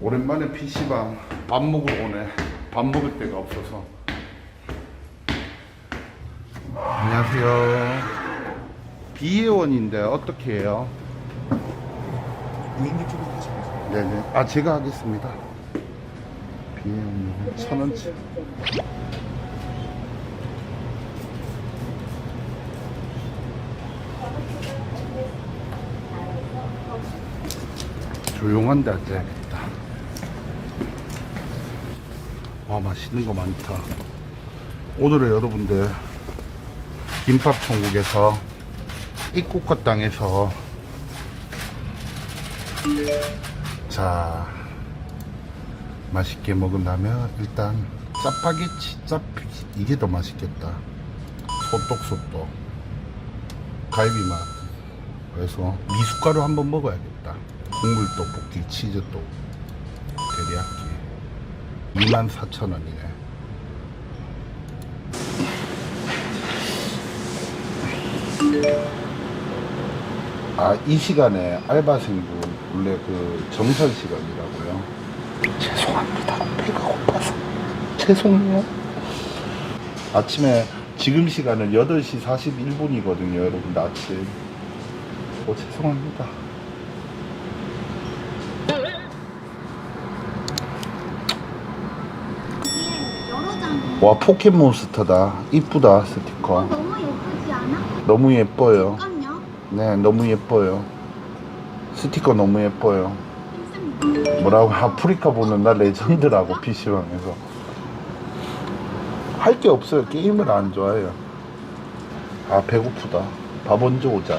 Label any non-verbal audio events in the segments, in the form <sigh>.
오랜만에 PC방 밥 먹으러 오네. 밥 먹을 데가 없어서. 안녕하세요. 비회원인데 어떻게 해요? 무인 유튜브 하시면서 네네. 아, 제가 하겠습니다. 비회원 천 원치. 조용한 데 앉아야겠다. 와, 맛있는 거 많다. 오늘은 여러분들, 김밥 천국에서 입국컷 땅에서 자, 맛있게 먹으려면 일단 짜파게티, 짜 이게 더 맛있겠다. 소떡소떡. 갈비 맛. 그래서 미숫가루 한번 먹어야겠다. 국물 떡볶이, 치즈 떡, 데리야끼. 24,000원이네. 아, 이 시간에 알바생분 원래 그 정산 시간이라고요. 죄송합니다. 배가 고파서. 죄송해요. 아침에 지금 시간은 8시 41분이거든요, 여러분 아침. 어, 죄송합니다. 여러 장. 와, 포켓몬스터다. 이쁘다, 스티커. 너무 예쁘지 않아? 너무 예뻐요. 잠깐요. 네, 너무 예뻐요. 스티커 너무 예뻐요. 뭐라고 아프리카 보는 나 레전드라고 PC방에서 할 게 없어요 게임을 안 좋아해요 아 배고프다 밥 언제 오자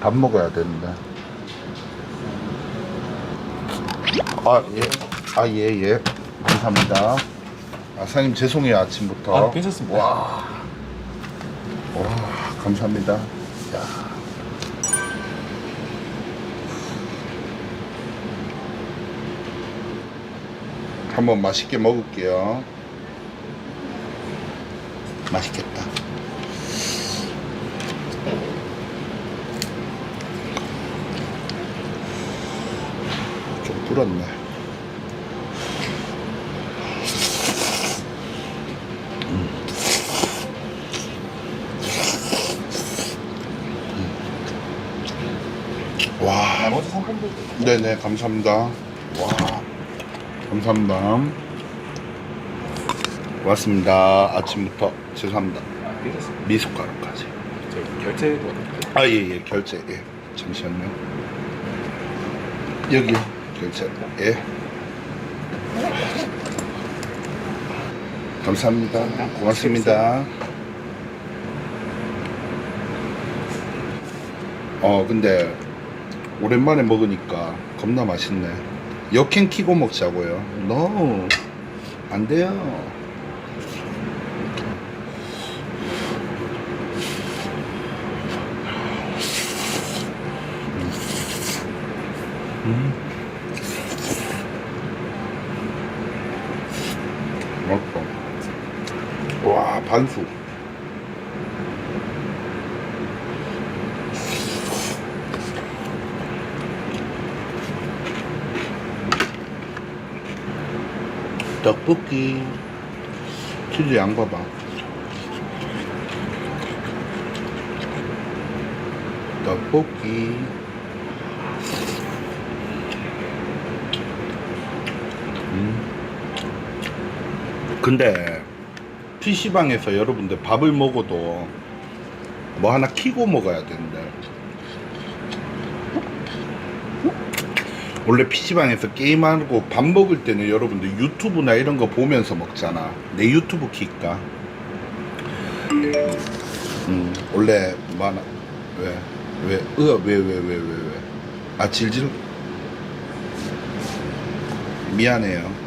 밥 먹어야 되는데 아예아예예 감사합니다 아 사장님 죄송해요 아침부터 아, 괜찮습니다. 와, 와 감사합니다 야. 한번 맛있게 먹을게요. 맛있겠다. 좀 불었네. 음. 와, 상품들 네네 감사합니다. 와 감사합니다. 왔습니다. 아침부터 죄송합니다. 미숫가루까지. 결제도? 아 예 예 결제 예. 잠시만요. 여기 결제 예. 감사합니다. 고맙습니다. 어 근데 오랜만에 먹으니까 겁나 맛있네. 역행 키고 먹자고요. No 안 돼요. 맛있다 와 반숙 떡볶이. 치즈 양 봐봐. 떡볶이. 음. 근데 PC방에서 여러분들 밥을 먹어도 뭐 하나 키고 먹어야 되는데 원래 PC방에서 게임하고 밥 먹을 때는 여러분들 유튜브나 이런 거 보면서 먹잖아. 내 유튜브 킬까? 음, 원래 뭐 하나, 왜, 왜, 으, 왜, 왜, 왜, 왜, 왜. 아, 질질. 미안해요.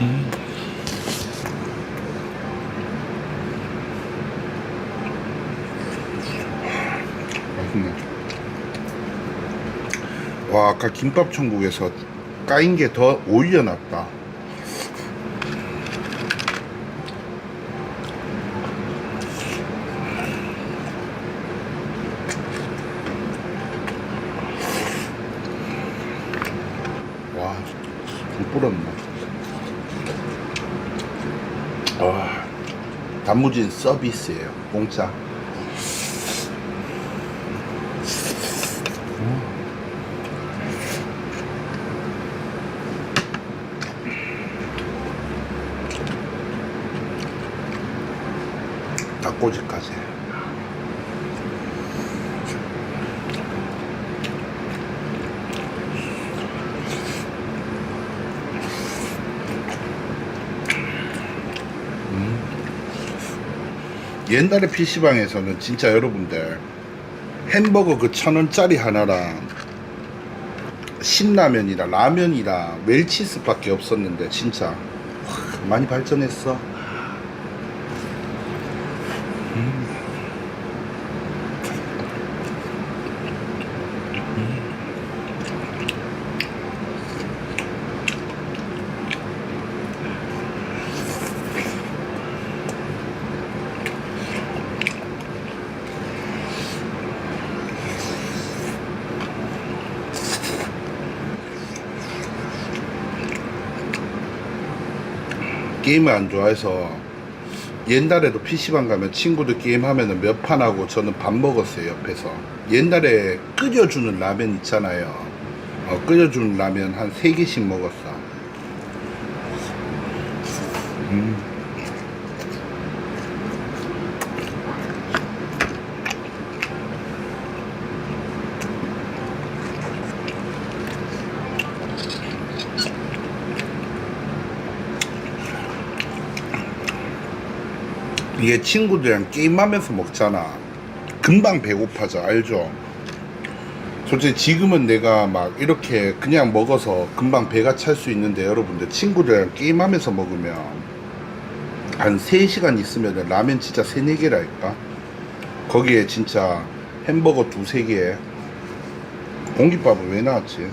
맛 와 아까 김밥 천국에서 까인 게 더 오히려 낫다. 와 불뿌렸네. 와 단무지는 서비스예요. 공짜. 옛날에 PC방에서는 진짜 여러분들 햄버거 그 천 원짜리 하나랑 신라면이랑 라면이랑 웰치스밖에 없었는데 진짜 와, 많이 발전했어. 게임을 안 좋아해서 옛날에도 PC방 가면 친구들 게임 하면 몇판 하고 저는 밥 먹었어요 옆에서. 옛날에 끓여주는 라면 있잖아요. 어, 끓여주는 라면 한 세개씩 먹었어. 음. 이게 친구들이랑 게임하면서 먹잖아. 금방 배고파져, 알죠? 솔직히 지금은 내가 막 이렇게 그냥 먹어서 금방 배가 찰 수 있는데 여러분들 친구들이랑 게임하면서 먹으면 한 3시간 있으면 라면 진짜 3, 4개랄까? 거기에 진짜 햄버거 두세 개에 공깃밥은 왜 나왔지?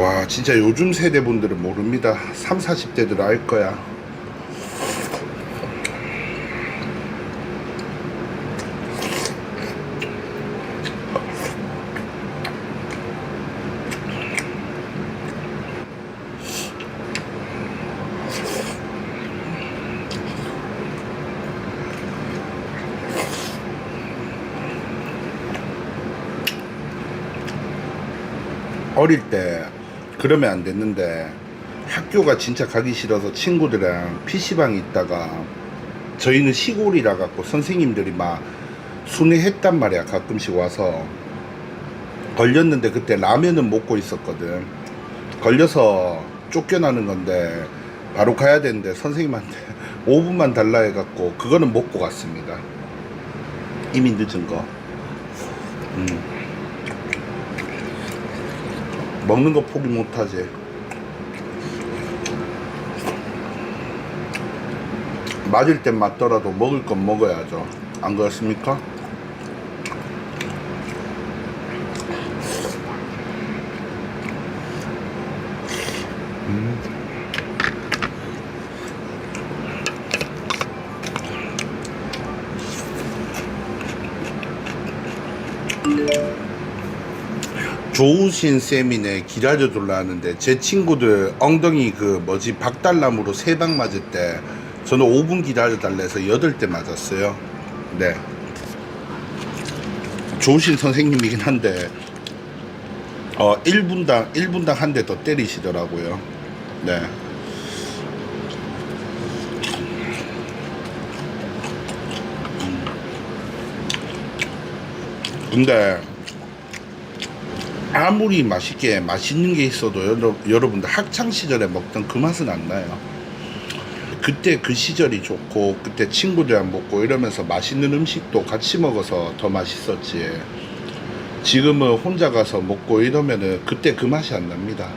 와 진짜 요즘 세대분들은 모릅니다. 3, 40대들 알 거야. 어릴 때 그러면 안 됐는데 학교가 진짜 가기 싫어서 친구들이랑 PC방에 있다가 저희는 시골이라 갖고 선생님들이 막 순회했단 말이야. 가끔씩 와서. 걸렸는데 그때 라면은 먹고 있었거든. 걸려서 쫓겨나는 건데 바로 가야 되는데 선생님한테 <laughs> 5분만 달라 해갖고 그거는 먹고 갔습니다. 이미 늦은 거. 음. 먹는 거 포기 못하지. 맞을 땐 맞더라도 먹을 건 먹어야죠. 안 그렇습니까? 좋으신 쌤이네. 기다려둘라 하는데 제 친구들 엉덩이 그 뭐지? 박달나무로 세 방 맞을 때 저는 5분 기다려달라 해서 8대 맞았어요. 네. 좋으신 선생님이긴 한데 어 1분당 1분당 한 대 더 때리시더라고요. 네. 근데 아무리 맛있게 맛있는 게 있어도 여러, 여러분들 학창 시절에 먹던 그 맛은 안 나요. 그때 그 시절이 좋고 그때 친구들이랑 먹고 이러면서 맛있는 음식도 같이 먹어서 더 맛있었지 지금은 혼자 가서 먹고 이러면은 그때 그 맛이 안 납니다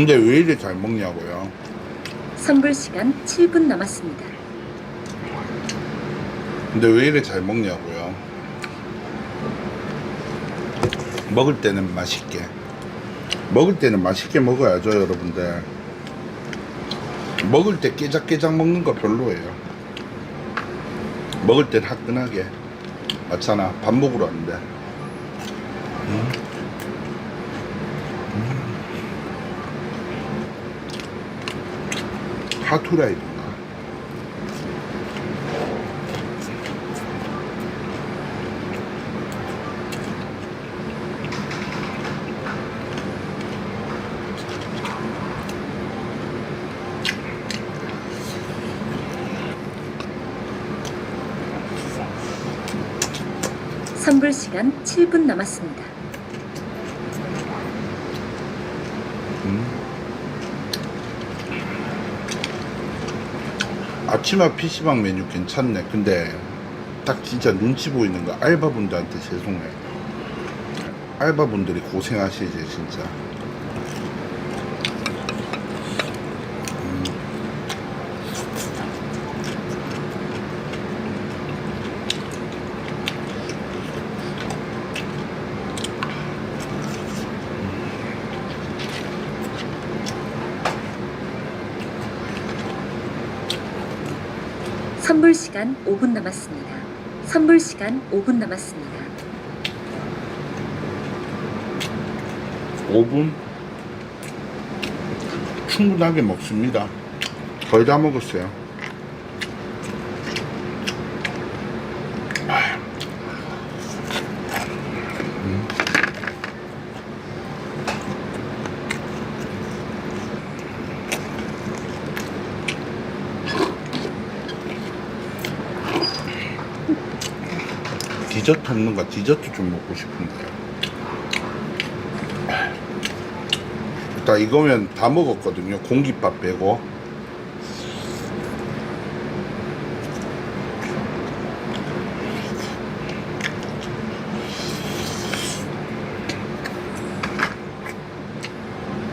근데 왜 이리 잘 먹냐고요 선불 시간 7분 남았습니다. 근데 왜 이래 잘 먹냐고요? 먹을 때는 맛있게. 먹을 때는 맛있게 먹어야죠, 여러분들. 먹을 때 깨작깨작 먹는 거 별로예요. 먹을 땐 화끈하게. 맞잖아. 밥 먹으러 왔는데. 음. 음. 하투라이구나. 선불 시간 7분 남았습니다. 아침밥 PC방 메뉴 괜찮네. 근데 딱 진짜 눈치 보이는 거 알바분들한테 죄송해. 알바분들이 고생하시지 진짜. 음. 선불 시간 5분 남았습니다. 선불 시간 5분 남았습니다. 5분 충분하게 먹습니다. 거의 다 먹었어요. 음. 디저트 없는가? 디저트 좀 먹고 싶은데. 일단 이거면 다 먹었거든요. 공깃밥 빼고.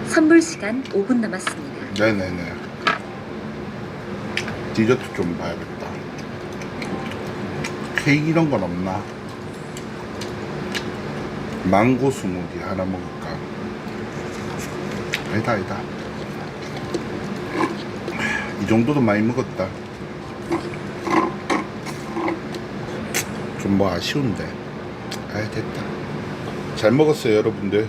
선불 시간 5분 남았습니다. 네네네. 디저트 좀 봐야겠다. 케이크 이런 건 없나? 망고 스무디 하나 먹을까? 아니다, 아니다. 이 정도도 많이 먹었다. 좀 뭐 아쉬운데. 아, 됐다. 잘 먹었어요, 여러분들.